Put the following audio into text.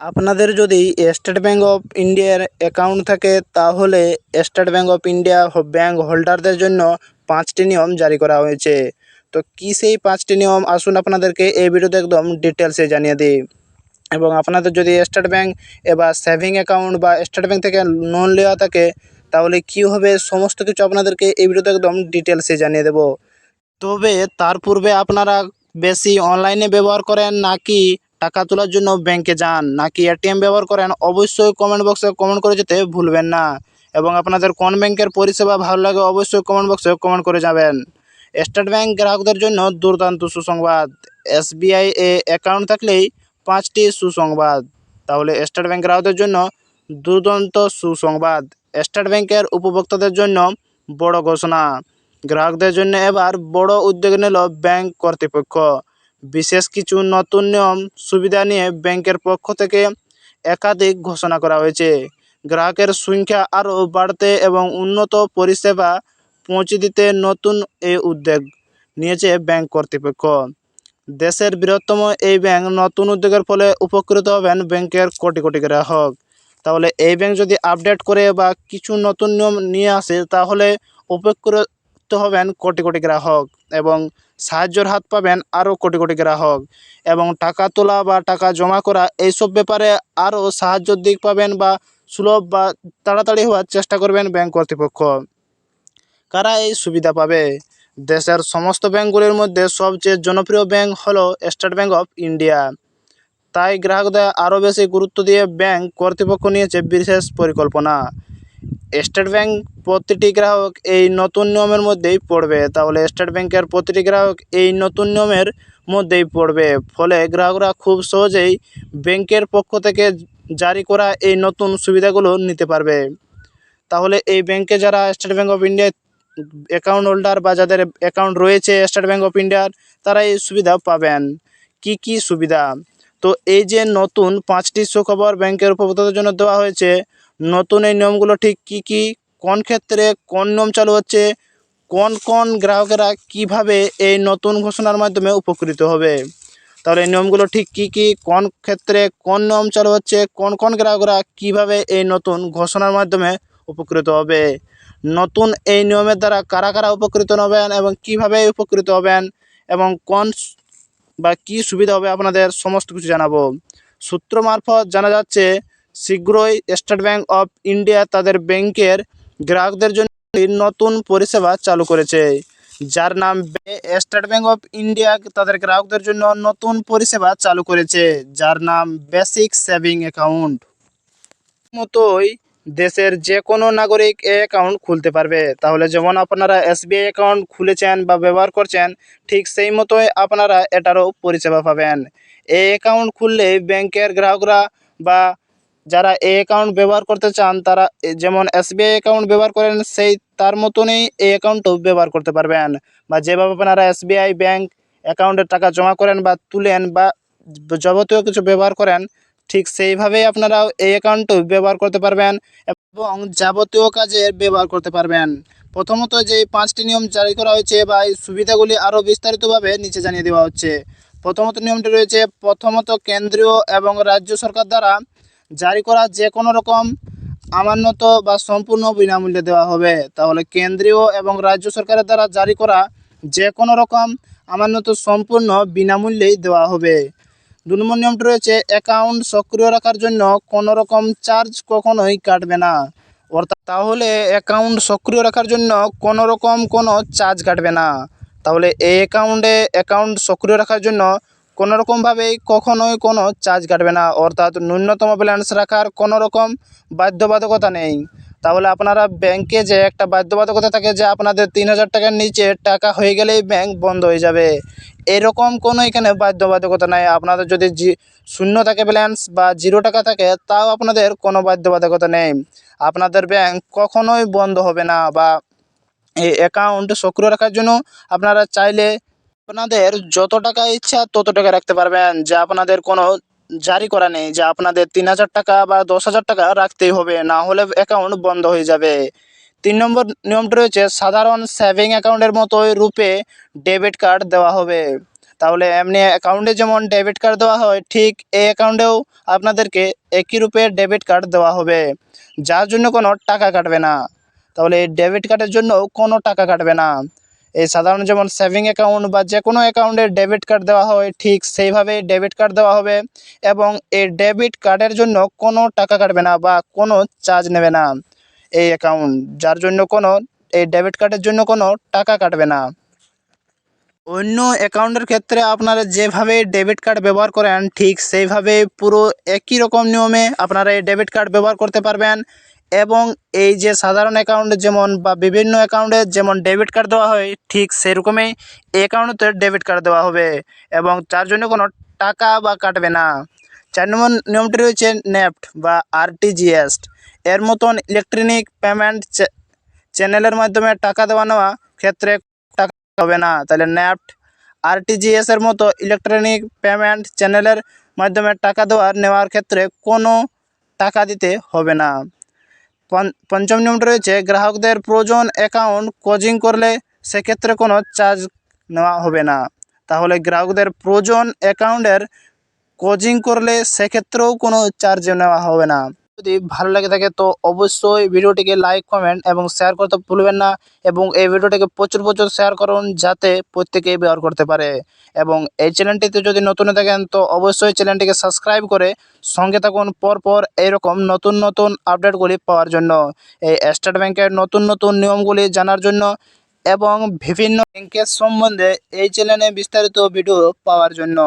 আপনাদের যদি state bank of ইন্ডিয়ার অ্যাকাউন্ট থাকে, তাহলে State Bank of India bank হোল্ডারদের জন্য পাঁচটি নিয়ম জারি করা হয়েছে। তো কী সেই পাঁচটি নিয়ম? আসুন আপনাদেরকে এই ভিডিওতে একদম ডিটেলসে জানিয়ে দিই। এবং আপনাদের যদি স্টেট ব্যাঙ্ক এবার সেভিং অ্যাকাউন্ট বা স্টেট ব্যাঙ্ক থেকে লোন নেওয়া থাকে, তাহলে কী হবে? সমস্ত কিছু আপনাদেরকে এই ভিডিওতে একদম ডিটেলসে জানিয়ে দেবো। তবে তার পূর্বে আপনারা বেশি অনলাইনে ব্যবহার করেন নাকি টাকা তোলার জন্য ব্যাংকে যান। নাকি এটিএম ব্যবহার করেন? অবশ্যই কমেন্ট বক্সে কমেন্ট করে যেতে ভুলবেন না। এবং আপনাদের কোন ব্যাংকের পরিষেবা ভালো লাগে অবশ্যই কমেন্ট বক্সে কমেন্ট করে যাবেন। স্টেট ব্যাংক গ্রাহকদের জন্য দুর্দান্ত সুসংবাদ। এসবিআই এ অ্যাকাউন্ট থাকলেই পাঁচটি সুসংবাদ। তাহলে স্টেট ব্যাংক গ্রাহকদের জন্য দুর্দান্ত সুসংবাদ। স্টেট ব্যাংকের উপভোক্তাদের জন্য বড় ঘোষণা। গ্রাহকদের জন্য এবার বড় উদ্যোগ নিল ব্যাংক কর্তৃপক্ষ। বিশেষ কিছু নতুন নিয়ম, সুবিধা নিয়ে ব্যাংকের পক্ষ থেকে একাধিক ঘোষণা করা হয়েছে। গ্রাহকের সংখ্যা আরও বাড়তে এবং উন্নত পরিষেবা পৌঁছে দিতে নতুন এই উদ্যোগ নিয়েছে ব্যাংক কর্তৃপক্ষ। দেশের বৃহত্তম এই ব্যাংক নতুন উদ্যোগের ফলে উপকৃত হবেন ব্যাংকের কোটি কোটি গ্রাহক। তাহলে এই ব্যাংক যদি আপডেট করে বা কিছু নতুন নিয়ম নিয়ে আসে, তাহলে উপকৃত হবেন কোটি কোটি গ্রাহক এবং সাহায্যের হাত পাবেন আরও কোটি কোটি গ্রাহক। এবং টাকা তোলা বা টাকা জমা করা এইসব ব্যাপারে আরও সাহায্যর দিক পাবেন বা সুলভ বা তাড়াতাড়ি হওয়ার চেষ্টা করবেন ব্যাংক কর্তৃপক্ষ। কারা এই সুবিধা পাবে? দেশের সমস্ত ব্যাংকগুলির মধ্যে সবচেয়ে জনপ্রিয় ব্যাংক হলো স্টেট ব্যাংক অফ ইন্ডিয়া। তাই গ্রাহকদের আরও বেশি গুরুত্ব দিয়ে ব্যাংক কর্তৃপক্ষ নিয়েছে বিশেষ পরিকল্পনা। স্টেট ব্যাংক প্রতিটি গ্রাহক এই নতুন নিয়মের মধ্যেই পড়বে। তাহলে স্টেট ব্যাংকের প্রতিটি গ্রাহক এই নতুন নিয়মের মধ্যেই পড়বে। ফলে গ্রাহকরা খুব সহজেই ব্যাংকের পক্ষ থেকে জারি করা এই নতুন সুবিধাগুলো নিতে পারবে। তাহলে এই ব্যাংকে যারা স্টেট ব্যাংক অফ ইন্ডিয়ায় অ্যাকাউন্ট হোল্ডার বা যাদের অ্যাকাউন্ট রয়েছে স্টেট ব্যাংক অফ ইন্ডিয়ার, তারা এই সুবিধা পাবেন। কি কি সুবিধা? তো এই যে নতুন পাঁচটি সুখবর ব্যাংকের উপভোক্তাদের জন্য দেওয়া হয়েছে নতুন এই নিয়মগুলো ঠিক কি কি, কোন ক্ষেত্রে কোন নিয়ম চালু হচ্ছে, কোন কোন গ্রাহকেরা কীভাবে এই নতুন ঘোষণার মাধ্যমে উপকৃত হবে? তাহলে এই নিয়মগুলো ঠিক কি কি, কোন ক্ষেত্রে কোন নিয়ম চালু হচ্ছে, কোন কোন গ্রাহকরা কীভাবে এই নতুন ঘোষণার মাধ্যমে উপকৃত হবে? নতুন এই নিয়মের দ্বারা কারা কারা উপকৃত হবেন এবং কীভাবে উপকৃত হবেন এবং কোন বা কী সুবিধা হবে আপনাদের সমস্ত কিছু জানাব। সূত্র মারফত জানা যাচ্ছে শীঘ্রই স্টেট ব্যাঙ্ক অফ ইন্ডিয়া তাদের ব্যাংকের গ্রাহকদের জন্য নতুন পরিষেবা চালু করেছে, যার নাম স্টেট ব্যাঙ্ক অফ ইন্ডিয়া তাদের গ্রাহকদের জন্য নতুন পরিষেবা চালু করেছে, যার নাম বেসিক সেভিং অ্যাকাউন্ট। মতোই দেশের যে কোনো নাগরিক এই অ্যাকাউন্ট খুলতে পারবে। তাহলে যেমন আপনারা এসবিআই অ্যাকাউন্ট খুলেছেন বা ব্যবহার করছেন, ঠিক সেই মতোই আপনারা এটারও পরিষেবা পাবেন। এই অ্যাকাউন্ট খুললে ব্যাংকের গ্রাহকরা বা যারা এই অ্যাকাউন্ট ব্যবহার করতে চান, তারা যেমন এসবিআই অ্যাকাউন্ট ব্যবহার করেন, সেই তার মতনই এই অ্যাকাউন্টও ব্যবহার করতে পারবেন। বা যেভাবে আপনারা এসবিআই ব্যাংক অ্যাকাউন্টে টাকা জমা করেন বা তুলেন বা যাবতীয় কিছু ব্যবহার করেন, ঠিক সেইভাবেই আপনারাও এই অ্যাকাউন্টও ব্যবহার করতে পারবেন এবং যাবতীয় কাজে ব্যবহার করতে পারবেন। প্রথমত যে পাঁচটি নিয়ম জারি করা হয়েছে বা এই সুবিধাগুলি আরও বিস্তারিতভাবে নিচে জানিয়ে দেওয়া হচ্ছে। প্রথমত নিয়মটি রয়েছে, প্রথমত কেন্দ্রীয় এবং রাজ্য সরকার দ্বারা জারি করা যে কোনো রকম আমানত বা সম্পূর্ণ বিনামূল্যে দেওয়া হবে। তাহলে কেন্দ্রীয় এবং রাজ্য সরকারের দ্বারা জারি করা যে কোনো রকম আমানত সম্পূর্ণ বিনামূল্যেই দেওয়া হবে। দু নম্বর নিয়মটি রয়েছে, অ্যাকাউন্ট সক্রিয় রাখার জন্য কোনো রকম চার্জ কখনোই কাটবে না। অর্থাৎ তাহলে অ্যাকাউন্ট সক্রিয় রাখার জন্য কোনো রকম কোনো চার্জ কাটবে না। তাহলে এই অ্যাকাউন্টে অ্যাকাউন্ট সক্রিয় রাখার জন্য কোনো রকমভাবেই কখনোই কোনো চার্জ কাটবে না, অর্থাৎ ন্যূনতম ব্যালেন্স রাখার কোনো রকম বাধ্যবাধকতা নেই। তাহলে আপনারা ব্যাংকে যে একটা বাধ্যবাধকতা থাকে যে আপনাদের তিন হাজার টাকার নিচে টাকা হয়ে গেলেই ব্যাংক বন্ধ হয়ে যাবে, এরকম কোনো এখানে বাধ্যবাধকতা নাই। আপনাদের যদি জি, শূন্য থাকে ব্যালেন্স বা জিরো টাকা থাকে, তাও আপনাদের কোনো বাধ্যবাধকতা নেই। আপনাদের ব্যাংক কখনোই বন্ধ হবে না বা এই অ্যাকাউন্ট সক্রিয় রাখার জন্য আপনারা চাইলে আপনাদের যত টাকা ইচ্ছা তত টাকা রাখতে পারবেন। যা আপনাদের কোনো জারি করা নেই। যে আপনাদের তিন হাজার টাকা বা দশ হাজার টাকা রাখতেই হবে। না হলে অ্যাকাউন্ট বন্ধ হয়ে যাবে। তিন নম্বর নিয়মটি রয়েছে, সাধারণ সেভিং অ্যাকাউন্টের মতোই রূপে ডেবিট কার্ড দেওয়া হবে। তাহলে এমনি অ্যাকাউন্টে যেমন ডেবিট কার্ড দেওয়া হয়, ঠিক এই অ্যাকাউন্টেও আপনাদেরকে একই রূপে ডেবিট কার্ড দেওয়া হবে। যার জন্য কোনো টাকা কাটবে না। তাহলে ডেবিট কার্ডের জন্য কোনো টাকা কাটবে না। এই সাধারণ যেমন সেভিং অ্যাকাউন্ট বা যে কোনো অ্যাকাউন্টে ডেবিট কার্ড দেওয়া হয়, ঠিক সেইভাবেই ডেবিট কার্ড দেওয়া হবে এবং এই ডেবিট কার্ডের জন্য কোনো টাকা কাটবে না বা কোনো চার্জ নেবে না এই অ্যাকাউন্ট যার জন্য কোনো, এই ডেবিট কার্ডের জন্য কোনো টাকা কাটবে না। অন্য অ্যাকাউন্টের ক্ষেত্রে আপনারা যেভাবে ডেবিট কার্ড ব্যবহার করেন, ঠিক সেইভাবে পুরো একই রকম নিয়মে আপনারা এই ডেবিট কার্ড ব্যবহার করতে পারবেন। এবং এই যে সাধারণ অ্যাকাউন্ট যেমন বা বিভিন্ন অ্যাকাউন্টে যেমন ডেবিট কার্ড দেওয়া হয়, ঠিক সেরকমই এই অ্যাকাউন্টে ডেবিট কার্ড দেওয়া হবে এবং তার জন্য কোনো টাকা বা কাটবে না। চার নম্বর নিয়মটি রয়েছে নেফট বা আরটিজিএস এর মতন ইলেকট্রনিক পেমেন্ট চ্যানেলের মাধ্যমে টাকা দেওয়া নেওয়া ক্ষেত্রে টাকা হবে না। তাহলে নেফট আরটিজিএস এর মতো ইলেকট্রনিক পেমেন্ট চ্যানেলের মাধ্যমে টাকা দেওয়ার নেওয়ার ক্ষেত্রে কোনো টাকা দিতে হবে না। পঞ্চম নিয়মটা রয়েছে, গ্রাহকদের প্রয়োজন অ্যাকাউন্ট কোচিং করলে সেক্ষেত্রে কোনো চার্জ নেওয়া হবে না। তাহলে গ্রাহকদের প্রয়োজন অ্যাকাউন্টের কোচিং করলে সেক্ষেত্রেও কোনো চার্জ নেওয়া হবে না। যদি ভালো লাগে থাকে, তো অবশ্যই ভিডিওটিকে লাইক কমেন্ট এবং শেয়ার করতে ভুলবেন না এবং এই ভিডিওটিকে প্রচুর প্রচুর শেয়ার করুন যাতে প্রত্যেকেই ব্যবহার করতে পারে। এবং এই চ্যানেলটিতে যদি নতুন থাকেন, তো অবশ্যই চ্যানেলটিকে সাবস্ক্রাইব করে সঙ্গে থাকুন পরপর এইরকম নতুন নতুন আপডেটগুলি পাওয়ার জন্য। এই স্টেট ব্যাংকের নতুন নতুন নিয়মগুলি জানার জন্য এবং বিভিন্ন ব্যাংকের সম্বন্ধে এই চ্যানেলে বিস্তারিত ভিডিও পাওয়ার জন্য।